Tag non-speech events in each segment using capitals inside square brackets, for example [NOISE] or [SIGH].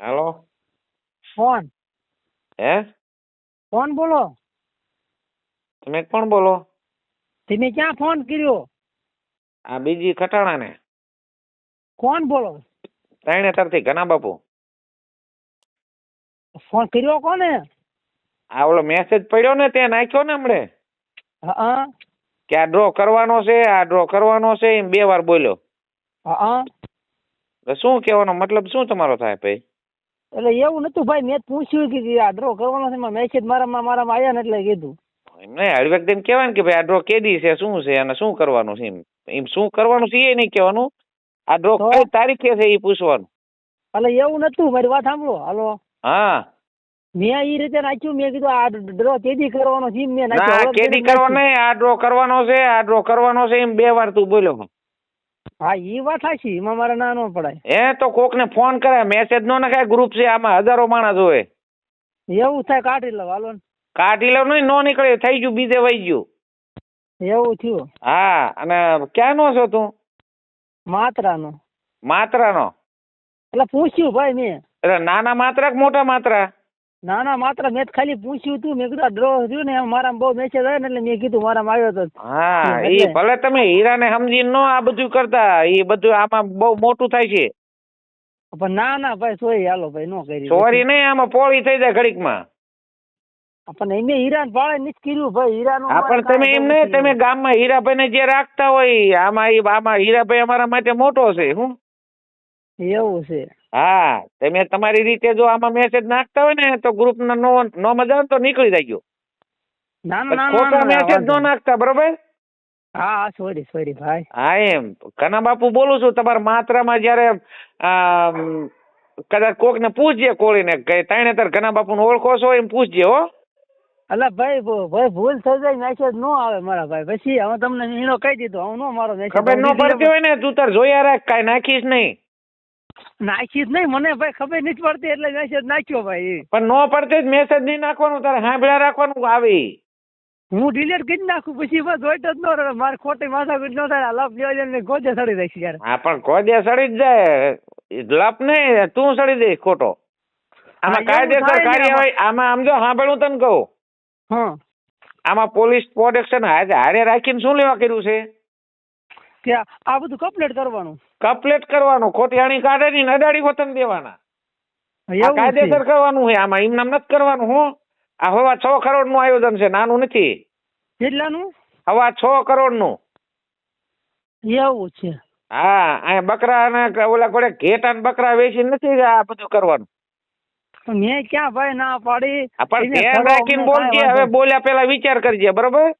હાલો? કોણ હે? કોણ બોલો. તમે કોણ બોલો? તમે ક્યાં ફોન કર્યો? આ બીજી ખટાણા ને કોણ બોલો? ત્રણે તરથી ઘના બાપુ. ફોન કર્યો કોને? આ ઓલો મેસેજ પડ્યો ને તે નાખ્યો ને હમણે. હા. કે આ ડ્રો કરવાનો છે આ ડ્રો કરવાનો છે એમ બે વાર બોલ્યો. હા. તો શું કહેવાનો મતલબ શું તમારો થાય ભાઈ? એટલે એવું નતું ભાઈ મેં પૂછ્યું કે આ ડ્રો કરવાનો છે મેસેજ મારામાં મારામાં આવ્યા ને એટલે કીધું. એમ નહીં હળવેક દઈને કહેવાય ને કે ભાઈ આ ડ્રો કેદી છે શું છે અને શું કરવાનું છે એમ. એમ શું કરવાનું છે એ નહીં કહેવાનું. આ ડ્રો? કઈ તારીખે છે એ પૂછવાનું. એટલે એવું નતું મારી વાત સાંભળો હાલો. હા. મેં એ રીતે નાખ્યું મેં કીધું આ ડ્રો કેદી કરવાનો છે મેં ના કેદી કરવાનો આ ડ્રો કરવાનો છે આ ડ્રો કરવાનો છે એમ બે વાર તું બોલ્યો. હા ઈ વાત સાચી એમાં મારે ના ન પડાય. એ તો કોકને ફોન કરે. મેસેજ નો નખાય ગ્રુપ છે આમાં હજારો માણસ હોય. એવું થાય કાઢી લઉં. હાલો ને. કાઢી લઉં નહીં નો નીકળે. થઈ ગયું બીજે વહી ગયું. એવું થયું? હા અને ક્યાંનો છો તું? માત્રાનો. માત્રાનો. એટલે પૂછ્યું ભાઈ મેં. એટલે નાના માત્રા કે મોટા માત્રા? ના ના માત્ર મેં ખાલી પૂછ્યું તું. મેં કીધું ડ્રો થયું ને મારા બહુ મેસેજ આવ્યો ને એટલે મેં કીધું મારા આવ્યો હતો હા એ ભલે તમે હીરાને સમજીને નો આ બધું કરતા એ બધું આમાં બહુ મોટું થાય છે. પણ ના ના ભાઈ સોરી હાલો ભાઈ નો કરી સોરી નહીં આમાં પોળી થઈ જાય ઘડીકમાં. પણ એમે હીરા ભાડે નથી કર્યું ભાઈ હીરાનું હા પણ તમે એમ નહીં તમે ગામમાં હીરાભાઈને જે રાખતા હોય આમાં એ આમાં હીરાભાઈ અમારા માટે મોટો છે હું? એવું છે. હા તમે તમારી રીતે જો આમાં મેસેજ નાખતા હોય ને તો ગ્રુપ નો નો મજા આવે તો નીકળી જાય ગયો ના ના ના, ખોટો ના ના, મેસેજ નો નાખતા બરોબર? હા સોરી સોરી ભાઈ. હા એમ. કના બાપુ બોલું છું તમારા માત્રામાં જયારે કદાચ કદાચ કોકને પૂછજે કોળીને કે તાણે તાર ઘના બાપુને ઓળખો છો એમ પૂછજે હો. અલા ભાઈ ભાઈ ભૂલ થઈ જાય મેસેજ નો આવે મારા ભાઈ. પછી હવે તમને નીણો કહી દીધો હું નો મારો મેસેજ ખબર નો પડતી હોય ને તું તાર જોયા રાખ કાંઈ નાખીશ નહીં. નાખી જ નહીં. મને ભાઈ ખબર નથી પડતી એટલે મેસેજ નાખ્યો ભાઈ પણ નો પડતી જ મેસેજ નહીં નાખવાનું તારે સાંભળ્યા રાખવાનું આવી. હું ડિલીટ કરી નાખું પછી બસ જોઈતો જ ન રહે મારે ખોટી માથાકૂટ ન થાય. લપ લેવા જાય ગોજે સડી દઈશ યાર હા પણ ગોજે સડી જ જાય. લપ નહીં તું સડી દઈશ ખોટો. આમાં કાયદેસર કાર્યવાહી આમાં. આમ જો સાંભળું તને કહું. હા. આમાં પોલીસ પ્રોટેક્શન હારે રાખીને શું લેવા કર્યું છે? કે આ બધું કમ્પ્લીટ કરવાનું? કમ્પ્લેટ કરવાનું. ખોટી આણી કાઢે ની અડાડી વતન દેવાના. કાયદેસર કરવાનું છે આમાં એમ નામ નથી કરવાનું હું. આ હવા છ કરોડનું આયોજન છે નાનું નથી. કેટલાનું? હવા છ કરોડનું એવું છે. હા અહીંયા બકરા અને ઓલા કોડે ઘેટા બકરા વેચી નથી આ બધું કરવાનું. મેં ક્યાં ભાઈ ના પાડી? પણ ધ્યાન રાખીને બોલજે હવે બોલ્યા પેલા વિચાર કરજે બરોબર?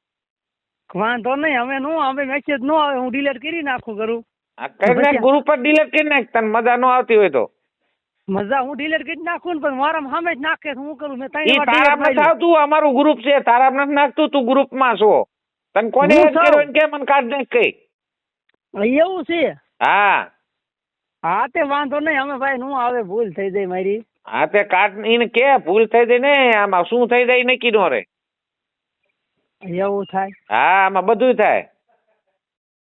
વાંધો નહીં હવે નો હવે મેસેજ નો આવે હું ડિલીટ કરી નાખું કરું આ કરી નાખ ગ્રુપ પર ડિલીટ કરી નાખ તને મજા નો આવતી હોય તો. મજા હું ડિલીટ કરી નાખું ને પણ મારા સામે જ નાખે હું કરું મેં ત્રણ વાર તારા માર્યું. આવતું અમારું ગ્રુપ છે તારા નથી નાખતું તું ગ્રુપમાં છો. તને કોને હું એડ કર્યો કે મને કાઢ નાખ કઈ? એવું છે? હા. હા તે વાંધો નહીં અમે ભાઈ નું આવે ભૂલ થઈ જાય મારી. હા તે કાઢ એને કે ભૂલ થઈ જાય ને આમાં શું થઈ જાય નક્કી નો રે એવું થાય? હા આમાં બધું થાય.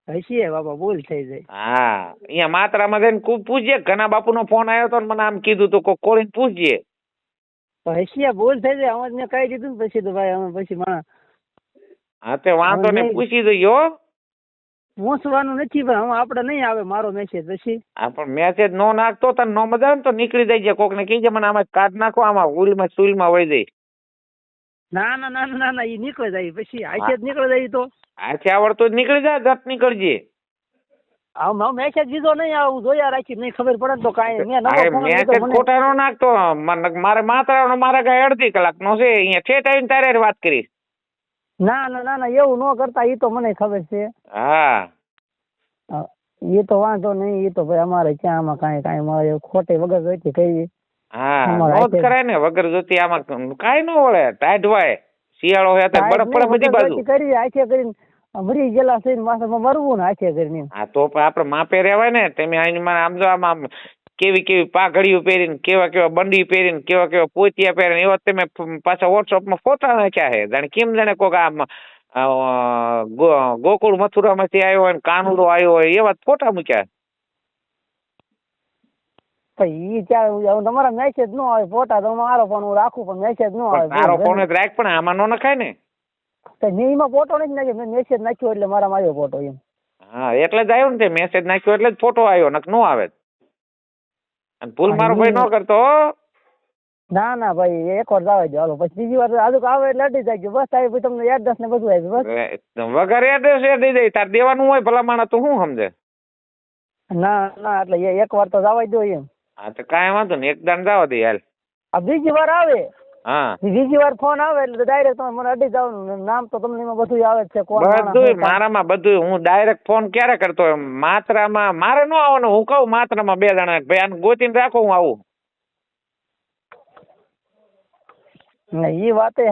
હસીએ બાપા ભૂલ થઈ જાય. હા અહીંયા માત્રામાં જઈને ખૂબ પૂછજે. ઘણા બાપુનો ફોન આવ્યો તો મને આમ કીધું તો કોક કોળીને પૂછજે. હસીએ ભૂલ થઈ જાય. અમે મેં કહી દીધું ને પછી તો ભાઈ અમે પછી માં હા તે વાંધો ને નહીં. પૂછી દઈએ હો. પહોંચવાનું નથી પણ હવે આપણે નહીં આવે મારો મેસેજ પછી. હા પણ મેસેજ નો નાખતો તને નો મજા આવે ને તો નીકળી જાય. કોકને કહીજે મને આમાં કાઢ નાખો આમાં ઉલમાં સુલમાં વહી જાય. ના ના ના ના ના એ નીકળી જાય. પછી આખે જ નીકળી જાય તો. આખે આવડતો જ નીકળી જાય જટ નીકળજે. આમ હું મેસેજ દીધો નહીં આવું જોયા રાખી નહીં ખબર પડે તો કાંઈ મેં લીધો મેસેજ ખોટા નો નાખતો મારે માત્રાનો મારા કાંઈ અડધી કલાક નો છે અહીંયા છે ટાઈમ તારે વાત કરીશ. ના ના ના ના એવું ન કરતા એ તો મને ખબર છે. હા. એ તો વાંધો નહીં એ તો ભાઈ અમારે ક્યાં આમાં કાંઈ કાંઈ મારે ખોટે વગર જોઈતી કઈ હા અમારે નો જ. હાથે- કરાય ને વગર જોતી આમાં કાઈ ન વળે ટાઈટ શિયાળો હોય તો બરફ પડે બધી બાજુ. કરી આખે કરીને મરી ગયેલા છે માથામાં મરવું ને આખે કરીને હા તો આપણે માપે રહેવાય ને તમે આની મને આમ જો આમ કેવી કેવી પાઘડીઓ પહેરીને કેવા કેવા બંડી પહેરીને કેવા કેવા પોતિયા પહેરીને એવા તમે પાછા વોટ્સઅપમાં ફોટા નાખ્યા છે. જાણે કેમ જાણે કોક આમ ગોકુળ મથુરામાંથી આવ્યો હોય કાનુડો આવ્યો હોય એવા ફોટા મૂક્યા. પછી ઈ હું તમારા મેસેજ નો આવે ફોટા તો મારો ફોન હું રાખું પણ મેસેજ નો આવે મારો ફોન જ રાખ પણ આમાં નો નખાય ને. તો મેં એમાં ફોટો નથી નાખ્યો મેં મેસેજ નાખ્યો એટલે મારા આવ્યો ફોટો એમ. હા એટલે જ આવ્યો ને તે મેસેજ નાખ્યો એટલે જ ફોટો આવ્યો નક નો આવે. અને ભૂલ મારો ભાઈ નો કરતો ના ના ભાઈ એક વાર જવા જો હાલો. પછી બીજી વાર આજુ આવે એટલે અડી જાય બસ આવી પછી તમને એડ્રેસ ને બધું આવી બસ. વગર એડ્રેસ એ દઈ જાય તાર દેવાનું હોય ભલા માણસ તો શું સમજે? ના ના એટલે એક વાર તો જવા દો એમ. હા તો કાંઈ વાંધો નહીં. એક દાન જવા દે હાલ. આ બીજી વાર આવે? હા. બીજી વાર ફોન આવે એટલે ડાયરેક્ટ મને અડી જવાનું નામ તો તમને એમાં બધું આવે છે બધું મારામાં બધું હું ડાયરેક્ટ ફોન ક્યારે કરતો? માત્રામાં મારે ન આવવાનું હું કહું માત્રામાં બે જણા ભાઈ આને ગોતીને રાખો હું આવું. ને ઈ વાતે તો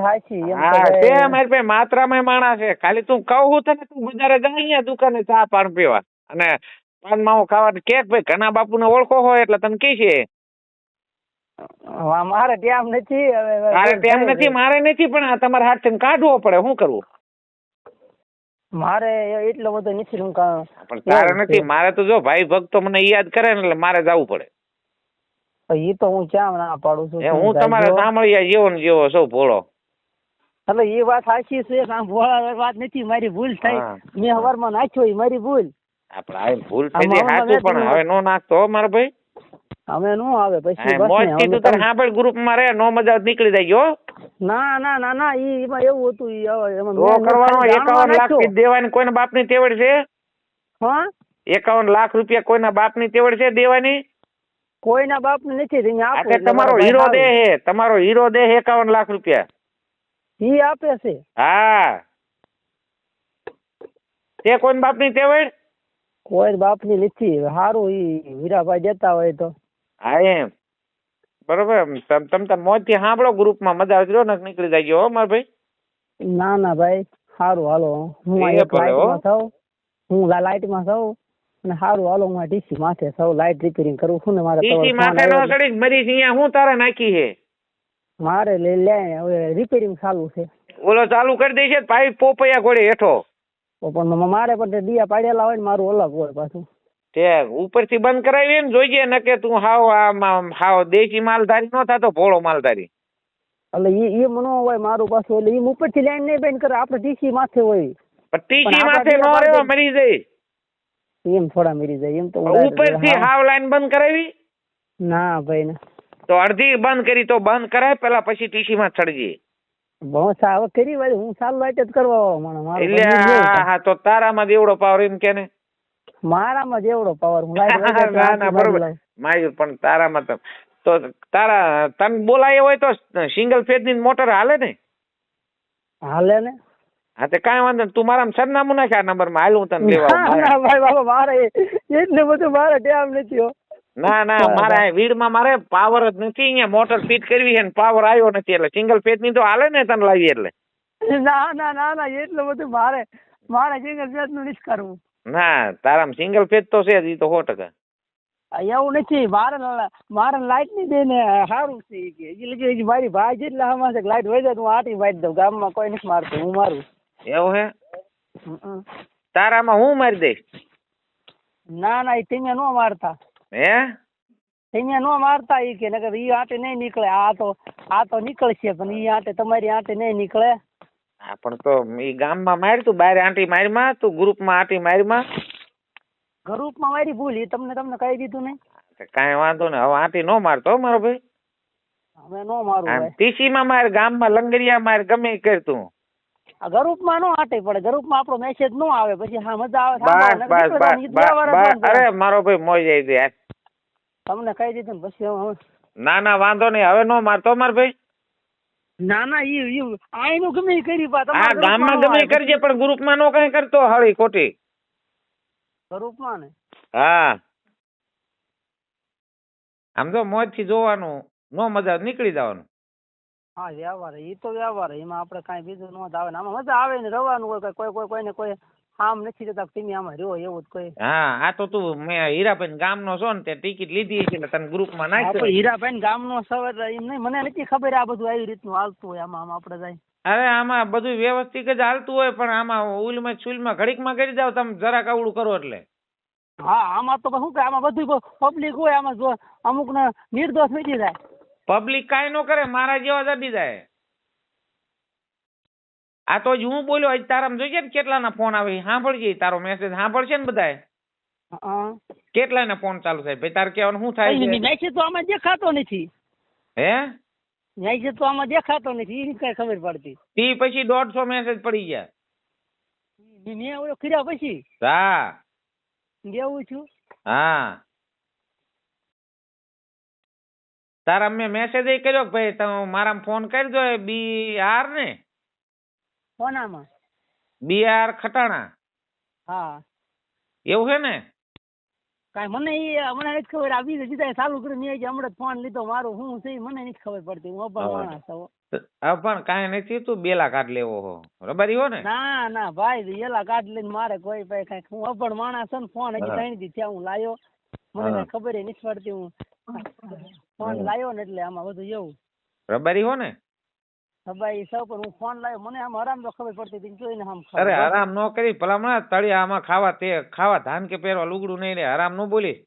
હા ભાઈ- તે મારી પાસે માત્રામાં માણસ છે. ખાલી તું કહું તને તું બજારે જા અહીંયા દુકાને ચા પાન પીવા. અને પાન માવો ખાવા કે ભાઈ ઘણા બાપુને ઓળખો હોય એટલે તને કે છે. મારે ટેમ નથી હવે તારે ટેમ નથી મારે નથી પણ આ તમારે હાથથી કાઢવો પડે શું કરવું? મારે એટલો બધો નથી હું પણ તારે નથી મારે તો જો ભાઈ ભક્તો મને યાદ કરે ને એટલે મારે જવું પડે. ઈ તો હું ક્યાં ના પાડું છું હું તમારે સાંભળ્યા જેવો ને જેવો સૌ ભોળો. એટલે એ વાત સાચી છે ભોળા વાત નથી મારી ભૂલ થઈ હા. મેં હવારમાં નાખ્યો મારી ભૂલ. આપણે આ ભૂલ થઈ ગઈ સાચું પણ હવે નો નાખતો મારો ભાઈ. અમે નો આવે પછી મોજ કીધું થી અમે તું તારે તમે- સાંભળ નો મજા નીકળી જાય ગયો ના ના ના ના ઈ એમાં એવું હતું ઈ એમાં તો કરવાનો ખાલી જાણવા એકાવન લાખ નાખ્યો. થી દેવાની કોઈના બાપની તેવડ છે? હા? એકાવન લાખ રૂપિયા કોઈના બાપની તેવડ છે દેવાની? કોઈના બાપ ને નથી એટલે તમારો હીરો દે હે તમારો હીરો દે હે એકાવન લાખ રૂપિયા. ઈ આપે છે. હા. તે કોઈના બાપની તેવડ? કોઈ બાપની નથી. સારું ઈ વીરાભાઈ દેતા હોય તો. હા એમ. બરોબર. તમ તમ તાર મોજથી સાંભળો ગ્રુપમાં મજા આવતી ને નીકળી જાય ગયો મારા ભાઈ. ના ના ભાઈ. સારું હાલો. હું લાઇટમાં થાઉં. હું લાઇટમાં થાઉં. અને સારું હાલો હું ડીસી માથે થાઉં. લાઇટ રિપેરિંગ કરું છું ને મારે ડીસી માથે નો. ચડી મરી અહીંયા હું તારે નાખી છે મારે લે લે હવે રિપેરિંગ ચાલુ છે. ઓલો ચાલુ કરી દે છે પાઇપ પોપૈયા ઘોડે હેઠો. પણ મારે પણ દિયા પાડેલા હોય ને મારું અલગ હોય પાછું. તે ઉપરથી બંધ કરાવી ને જોઈએ ને કે તું હાવ આમ હાવ દેશી માલધારી નો થતો ભોળો માલધારી. એટલે ઈ ઈ મનો હોય મારું પાછું એટલે ઈ ઉપરથી લાઈન નહીં બેન કરે આપણે ટીસી માથે હોય. પણ ટીસી માથે નો રહેવા મરી જાય. એમ થોડા મરી જાય એમ તો. ઉપરથી હાવ. લાઈન બંધ કરાવી? ના ભાઈ ના. તો અડધી બંધ કરી તો બંધ કરાય પેલા પછી ટીસી માં ચડજે. બહુ સાવ કરી વાળી હું જ કરવા એટલે હા તો તારામાં જેવડો પાવર એમ કે ને? મારામાં જેવડો પાવર હું [LAUGHS] તો ના ના બરોબર. માયુર પણ તારામાં તો તો તારા તને બોલાય હોય તો સિંગલ ફેઝની મોટર હાલે ને? હાલે ને? હા તે કાંઈ વાંધો. તું મારા સરનામું નાખ આ નંબરમાં હાલ હું તને લેવા ભાઈ બાબા મારે એટલે બધું મારે ટેમ નથી હો. ના ના મારા વીડમાં મારે પાવર જ નથી અહીંયા. મોટર ફિટ કરવી છે ને પાવર આવ્યો નથી એટલે સિંગલ ફેઝની તો હાલે ને તને લાવી એટલે. ના ના ના ના એટલું બધું મારે મારે સિંગલ ફેસનું નથી કરવું. ના તારામાં સિંગલ ફેઝ તો છે જ એ તો સો ટકા. એવું નથી મારે મારે લાઈટની દે ને સારું છે કે. એટલે કે મારી ભાઈ જેટલા હમણાં છે લાઈટ વહી જાય તો હું આટી મારી દઉં ગામમાં કોઈ નથી મારતું હું મારું. એવું હે? હમ. તારામાં હું મારી દઈશ? ના ના એ તમે ન મારતા. હે? તમે નો મારતા ઈ કે નકર ઈ આટે નહીં નીકળે. આ તો આ તો નીકળશે પણ ઈ આટે તમારી આટે નહીં નીકળે. હા પણ તો ઈ ગામમાં માર તું બારે આંટી મારીમાં તું ગ્રુપમાં આંટી મારીમાં ગ્રુપમાં મારી ભૂલ ઈ તમને તમને કહી દીધું નહીં કાંઈ વાંધો નહીં. હવે આંટી નો મારતો મારો ભાઈ. હવે નો મારું પીસી માં માર ગામમાં લંગરિયા માર ગમે કર તું. ગ્રુપમાં નો આટે પડે ગ્રુપમાં આપણો મેસેજ નો આવે પછી હા મજા આવે બસ બસ બસ અરે મારો ભાઈ આવી ગઈ યાર. તમને કહી દીધું પછી હવે ના ના વાંધો નહીં હવે નો મારતો માર ભાઈ. ના ના ઈ ઈ આઈનું ગમે કરી પા તમારા ગામમાં ગમે કરજે પણ ગ્રુપમાં નો કઈ કરતો હળી ખોટી. ગ્રુપમાં ને? હા. આમ તો મોજથી જોવાનું નો મજા નીકળી જવાનું. હા વ્યવહાર ઈ તો વ્યવહાર એમાં આપણે કાંઈ બીજું નો આવે. ને આમાં મજા આવે ને રવાનું હોય કોઈ કોઈ કોઈને કોઈ આમ નથી જતા તમે આમાં રહ્યો એવું જ કોઈ. હા આ તો તું મેં હીરાભાઈ ગામનો છો ને તે ટિકિટ લીધી છે એટલે તને ગ્રુપમાં નાખ્યો હીરાભાઈ ગામનો સવ એટલે એમ નહીં મને નથી ખબર આ બધું આવી રીતનું હાલતું હોય આમાં આમાં આપણે જાય. અરે આમાં બધું વ્યવસ્થિત જ હાલતું હોય પણ આમાં ઉલમાં ચૂલમાં ઘડીકમાં કરી જાવ તમે જરાક આવડું કરો એટલે. હા આમાં તો શું કે આમાં બધું પબ્લિક હોય આમાં જો અમુક ને નિર્દોષ મીટી જાય. પબ્લિક કાંઈ ન કરે મારા જેવા દબી જાય. આ તો જ હું બોલ્યો આજ તારા જોઈએ ને કેટલાના ફોન આવે સાંભળજે તારો મેસેજ સાંભળશે ને બધાય. કેટલાના ફોન ચાલુ થાય? ભાઈ તારે કહેવાનું શું થાય છે? મેસેજ તો આમાં દેખાતો નથી. હે? મેસેજ તો આમાં દેખાતો નથી એની કઈ ખબર પડતી. તી પછી દોઢસો મેસેજ પડી ગયા. મેં ઓલો કર્યા પછી? હા. દેવું છું? હા. તારા મેં મેસેજ કર્યો કે ભાઈ તમે મારા ફોન કરી દો બી આર ને. કોનામાં? B R Khatana. હા. એવું છે ને? કાંઈ મને એ હમણાં જ ખબર આવી બીજે બીજા ચાલુ કરી મેં હમણાં ફોન લીધો મારો હું છે મને નથી ખબર પડતી હું અભણ માણસ છું. હા પણ કાંઈ નથી તું બેલા કાઢ લેવો હો. રબારી હો ને? ના ના ભાઈ એલા કાઢ લઈને મારે કોઈ ભાઈ કાંઈ હું અભણ માણસ છું ને ફોન હજી. ત્રણ દી થયા હું લાયો. મને ખબર નથી પડતી હું ફોન. લાયો ને એટલે આમાં બધું એવું. રબારી હો ને? રબારી સૌ પણ હું ફોન લાયો. મને આમ આરામ તો ખબર પડતી હતી જોઈને આમ અરે આરામ ન કરી. ભલામણા તળિયામાં ખાવા તે ખાવા ધાન કે પહેરવા લુગડું નહીં રે. આરામ ન બોલી.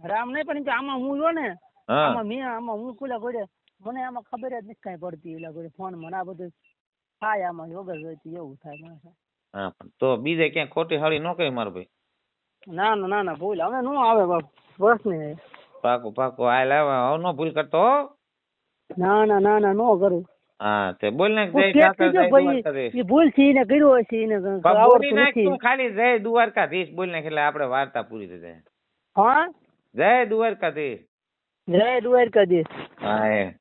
આરામ નહીં પણ આમાં હું જો ને આમાં મેં આમાં હું કુલા ગોડે મને આમાં ખબર જ નથી કાંઈ પડતી એટલે ગોડે ફોન મને આ બધું થાય આમાં વગર જોઈતી એવું થાય મને હા પણ તો બીજે ક્યાંય ખોટી હાળી ન કરી માર ભાઈ. ના ના ના ના ભૂલ. હવે નો આવે બસ ને પાકું પાકું. આ લાવ હવે નો ભૂલ કરતો હો. ના ના ના ના નો કરું. હા તે બોલ ને જય ઠાકર ભૂલથી એને કર્યું એને ને આવડતું નથી. તું ખાલી જય દ્વારકાધીશ બોલ ને એટલે આપણે વાર્તા પૂરી થઈ જાય. હા? જય દ્વારકાધીશ. જય દ્વારકાધીશ. હા એ.